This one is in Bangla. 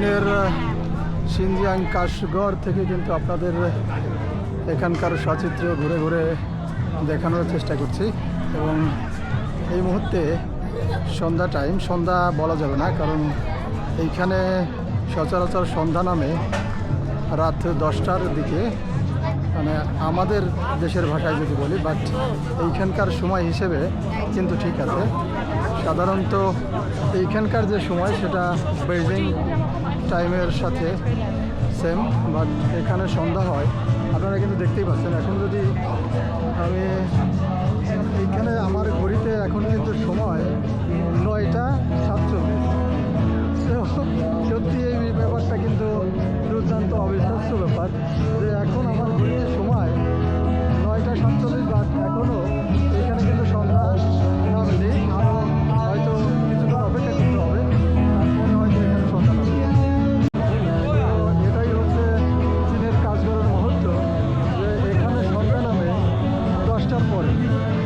চীনের সিনজিয়াং কাশগড় থেকে কিন্তু আপনাদের এখানকার সচিত্র ঘুরে ঘুরে দেখানোর চেষ্টা করছি। এবং এই মুহূর্তে সন্ধ্যা টাইম, সন্ধ্যা বলা যাবে না, কারণ এইখানে সচরাচর সন্ধ্যা নামে রাত দশটার দিকে মানে আমাদের দেশের ভাষায় যদি বলি বাট এইখানকার সময় হিসেবে কিন্তু ঠিক আছে। সাধারণত এইখানকার যে সময়, সেটা বেজিং টাইমের সাথে সেম বাট এখানে সন্ধ্যা হয়। আপনারা কিন্তু দেখতেই পাচ্ছেন। এখন যদি Stadtrolle.